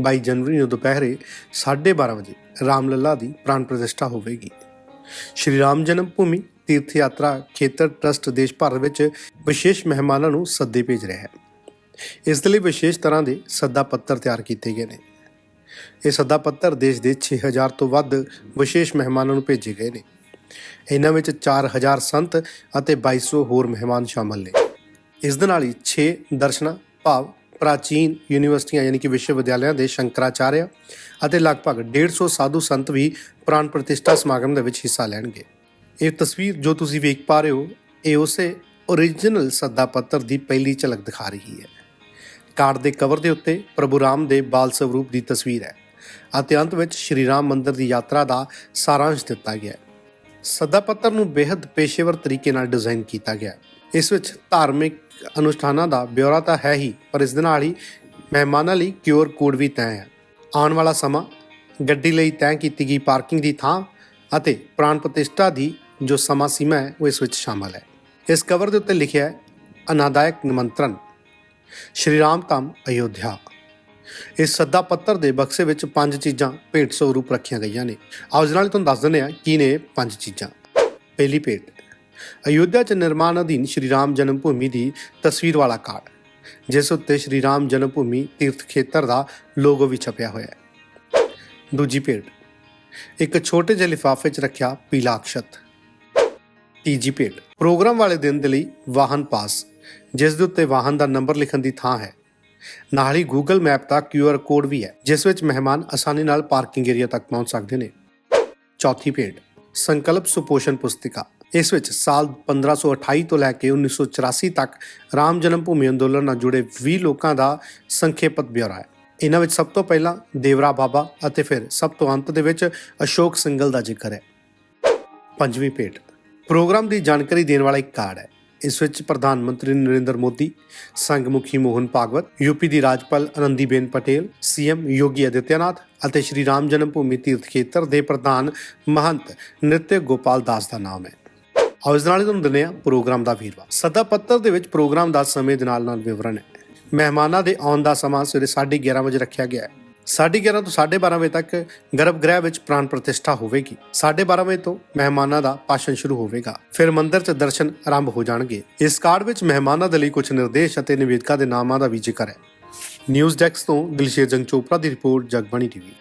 22 ਜਨਵਰੀ ਨੂੰ ਦੁਪਹਿਰੇ 12:30 ਵਜੇ ਰਾਮਲਲਾ ਦੀ ਪ੍ਰਾਣ ਪ੍ਰਤਿਸ਼ਠਾ ਹੋਵੇਗੀ। ਸ਼੍ਰੀ ਰਾਮ ਜਨਮ ਭੂਮੀ ਤੀਰਥ ਯਾਤਰਾ ਖੇਤਰ ਟਰਸਟ ਦੇਸ਼ ਭਰ ਵਿੱਚ ਵਿਸ਼ੇਸ਼ ਮਹਿਮਾਨਾਂ ਨੂੰ ਸੱਦੇ ਭੇਜ ਰਿਹਾ ਹੈ। ਇਸ ਦੇ ਲਈ ਵਿਸ਼ੇਸ਼ ਤਰ੍ਹਾਂ ਦੇ ਸੱਦਾ ਪੱਤਰ ਤਿਆਰ ਕੀਤੇ ਗਏ ਨੇ। ਇਹ ਸੱਦਾ ਪੱਤਰ ਦੇਸ਼ ਦੇ 6000 ਤੋਂ ਵੱਧ ਵਿਸ਼ੇਸ਼ ਮਹਿਮਾਨਾਂ ਨੂੰ ਭੇਜੇ ਗਏ ਨੇ। ਇਹਨਾਂ ਵਿੱਚ 4000 ਸੰਤ ਅਤੇ 2200 ਹੋਰ ਮਹਿਮਾਨ ਸ਼ਾਮਲ ਨੇ। ਇਸ ਦੇ ਨਾਲ ਹੀ 6 ਦਰਸ਼ਨਾ ਭਾਵ ਪ੍ਰਾਚੀਨ ਯੂਨੀਵਰਸਿਟੀਆਂ ਯਾਨੀ ਕਿ ਵਿਸ਼ਵ ਵਿਦਿਆਲਿਆਂ ਦੇ ਸ਼ੰਕਰਾਚਾਰਿਆ ਅਤੇ ਲਗਭਗ 150 ਸਾਧੂ ਸੰਤ ਵੀ ਪ੍ਰਾਣ ਪ੍ਰਤਿਸ਼ਠਾ ਸਮਾਗਮ ਦੇ ਵਿੱਚ ਹਿੱਸਾ ਲੈਣਗੇ। ਇਹ ਤਸਵੀਰ ਜੋ ਤੁਸੀਂ ਵੇਖ ਪਾ ਰਹੇ ਹੋ, ਇਹ ਉਸੇ ਓਰੀਜਨਲ ਸੱਦਾ ਪੱਤਰ ਦੀ ਪਹਿਲੀ ਝਲਕ ਦਿਖਾ ਰਹੀ ਹੈ। ਕਾਰਡ ਦੇ ਕਵਰ ਦੇ ਉੱਤੇ ਪ੍ਰਭੂ ਰਾਮ ਦੇ ਬਾਲ ਸਵਰੂਪ ਦੀ ਤਸਵੀਰ ਹੈ ਅਤੇ ਅੰਤ ਵਿੱਚ ਸ਼੍ਰੀ ਰਾਮ ਮੰਦਿਰ ਦੀ ਯਾਤਰਾ ਦਾ ਸਾਰਾਂਸ਼ ਦਿੱਤਾ ਗਿਆ ਹੈ। ਸੱਦਾ ਪੱਤਰ ਨੂੰ ਬੇहद ਪੇਸ਼ੇਵਰ ਤਰੀਕੇ ਨਾਲ ਡਿਜ਼ਾਈਨ ਕੀਤਾ ਗਿਆ ਹੈ। ਇਸ ਵਿੱਚ ਧਾਰਮਿਕ ਅਨੁਸ਼ਠਾਨਾਂ ਦਾ ਬਿਉਰਾ ਤਾਂ ਹੈ ਹੀ, ਪਰ ਇਸ ਦੇ ਨਾਲ ਹੀ ਮਹਿਮਾਨਾਂ ਲਈ ਕਿਊਆਰ ਕੋਡ ਵੀ ਤੈਅ ਹੈ। ਆਉਣ ਵਾਲਾ ਸਮਾਂ ਗੱਡੀ ਲਈ ਤੈਅ ਕੀਤੀ ਗਈ ਪਾਰਕਿੰਗ ਦੀ ਥਾਂ ਅਤੇ ਪ੍ਰਾਣ ਪ੍ਰਤਿਸ਼ਠਾ ਦੀ ਜੋ ਸਮਾਂ ਸੀਮਾ ਹੈ, ਉਹ ਇਸ ਵਿੱਚ ਸ਼ਾਮਲ ਹੈ। ਇਸ ਕਵਰ ਦੇ ਉੱਤੇ ਲਿਖਿਆ ਹੈ, ਅਨਾਦਾਇਕ ਨਿਮੰਤਰਣ, ਸ਼੍ਰੀ ਰਾਮ ਧਾਮ ਅਯੋਧਿਆ। ਇਸ ਸੱਦਾ ਪੱਤਰ ਦੇ ਬਕਸੇ ਵਿੱਚ ਪੰਜ ਚੀਜ਼ਾਂ ਭੇਟ ਸਰੂਪ ਰੱਖੀਆਂ ਗਈਆਂ ਨੇ। ਆਓ ਇਸ ਨਾਲ ਤੁਹਾਨੂੰ ਦੱਸ ਦਿੰਦੇ ਹਾਂ ਕੀ ਨੇ ਪੰਜ ਚੀਜ਼ਾਂ। ਪਹਿਲੀ ਭੇਟ ਅਯੋਧਿਆ ਚ ਨਿਰਮਾਣ ਅਧੀਨ ਸ਼੍ਰੀ ਰਾਮ ਜਨਮ ਭੂਮੀ ਦੀ ਤਸਵੀਰ ਵਾਲਾ ਕਾਰਡ। ਜਿਸ ਉੱਤੇ ਸ਼੍ਰੀ ਰਾਮ ਜਨਮ ਭੂਮੀ ਤੀਰਥ ਖੇਤਰ ਦਾ ਲੋਗੋ ਵੀ ਛਪਿਆ ਹੋਇਆ ਹੈ। ਦੂਜੀ ਭੇਟ। ਇੱਕ ਛੋਟੇ ਜਿਹੇ ਲਿਫਾਫੇ 'ਚ ਰੱਖਿਆ ਪੀਲਾ ਅਕਸ਼ਤ। ਤੀਜੀ ਭੇਟ। ਪ੍ਰੋਗਰਾਮ ਵਾਲੇ ਦਿਨ ਦੇ ਲਈ ਵਾਹਨ ਪਾਸ। ਜਿਸ ਦੇ ਉੱਤੇ ਵਾਹਨ ਦਾ ਨੰਬਰ ਲਿਖਣ ਦੀ ਥਾਂ ਹੈ। ਨਾਲ ਹੀ Google ਮੈਪ ਦਾ QR ਕੋਡ ਵੀ ਹੈ, ਜਿਸ ਵਿੱਚ ਮਹਿਮਾਨ ਆਸਾਨੀ ਨਾਲ ਪਾਰਕਿੰਗ ਏਰੀਆ ਤੱਕ ਪਹੁੰਚ ਸਕਦੇ ਨੇ। ਚੌਥੀ ਭੇਟ। ਸੰਕਲਪ ਸੁਪੋਸ਼ਣ ਪੁਸਤਿਕਾ। ਇਸ ਵਿੱਚ ਸਾਲ 1528 ਤੋਂ ਲੈ ਕੇ 1984 ਤੱਕ ਰਾਮ ਜਨਮ ਭੂਮੀ ਅੰਦੋਲਨ ਨਾਲ ਜੁੜੇ 20 ਲੋਕਾਂ ਦਾ ਸੰਖੇਪਤ ਬਿਊਰਾ ਹੈ। ਇਹਨਾਂ ਵਿੱਚ ਸਭ ਤੋਂ ਪਹਿਲਾਂ ਦੇਵਰਾ ਬਾਬਾ ਅਤੇ ਫਿਰ ਸਭ ਤੋਂ ਅੰਤ ਦੇ ਵਿੱਚ ਅਸ਼ੋਕ ਸਿੰਘਲ ਦਾ ਜ਼ਿਕਰ ਹੈ। ਪੰਜਵੀਂ ਭੇਟ। ਪ੍ਰੋਗਰਾਮ ਦੀ ਜਾਣਕਾਰੀ ਦੇਣ ਵਾਲਾ ਇੱਕ ਕਾਰਡ ਹੈ। ਇਸ ਵਿੱਚ ਪ੍ਰਧਾਨ ਮੰਤਰੀ ਨਰਿੰਦਰ ਮੋਦੀ ਸੰਘ ਮੁਖੀ ਮੋਹਨ ਭਾਗਵਤ ਯੂਪੀ ਦੀ ਰਾਜਪਾਲ ਆਨੰਦੀਬੇਨ ਪਟੇਲ, ਸੀਐਮ ਯੋਗੀ ਆਦਿੱਤਿਆਨਾਥ ਅਤੇ ਸ਼੍ਰੀ ਰਾਮ ਜਨਮ ਭੂਮੀ ਤੀਰਥ ਖੇਤਰ ਦੇ ਪ੍ਰਧਾਨ ਮਹੰਤ ਨਿਤਿਆ ਗੋਪਾਲ ਦਾਸ ਦਾ ਨਾਮ ਹੈ। ਆਓ ਇਸ ਨਾਲ ਹੀ ਤੁਹਾਨੂੰ ਦਿੰਦੇ ਹਾਂ ਪ੍ਰੋਗਰਾਮ ਦਾ ਵੀਰਵਾ ਸੱਦਾ ਪੱਤਰ ਦੇ ਵਿੱਚ ਪ੍ਰੋਗਰਾਮ ਦਾ ਸਮੇਂ ਦੇ ਨਾਲ ਨਾਲ ਵਿਵਰਣ ਹੈ। ਮਹਿਮਾਨਾਂ ਦੇ ਆਉਣ ਦਾ ਸਮਾਂ ਸਵੇਰੇ 11:30 ਵਜੇ ਰੱਖਿਆ ਗਿਆ ਹੈ। 11:30 ਤੋਂ 12:30 ਵਜੇ ਤੱਕ ਗਰਭਗ੍ਰਹਿ ਵਿੱਚ ਪ੍ਰਾਣ ਪ੍ਰਤਿਸ਼ਠਾ ਹੋਵੇਗੀ। 12:30 ਵਜੇ ਤੋਂ ਮਹਿਮਾਨਾਂ ਦਾ ਭਾਸ਼ਣ ਸ਼ੁਰੂ ਹੋਵੇਗਾ। ਫਿਰ ਮੰਦਿਰ 'ਚ ਦਰਸ਼ਨ ਆਰੰਭ ਹੋ ਜਾਣਗੇ। ਇਸ ਕਾਰਡ ਵਿੱਚ ਮਹਿਮਾਨਾਂ ਦੇ ਲਈ ਕੁਝ ਨਿਰਦੇਸ਼ ਅਤੇ ਨਿਵੇਦਕਾਂ ਦੇ ਨਾਮਾਂ ਦਾ ਵੀ ਜ਼ਿਕਰ ਹੈ। ਨਿਊਜ਼ ਡੈਸਕ ਤੋਂ ਦਿਲਸ਼ੇਰ ਜੰਗ ਚੋਪੜਾ ਦੀ ਰਿਪੋਰਟ, ਜਗਬਾਣੀ ਟੀਵੀ।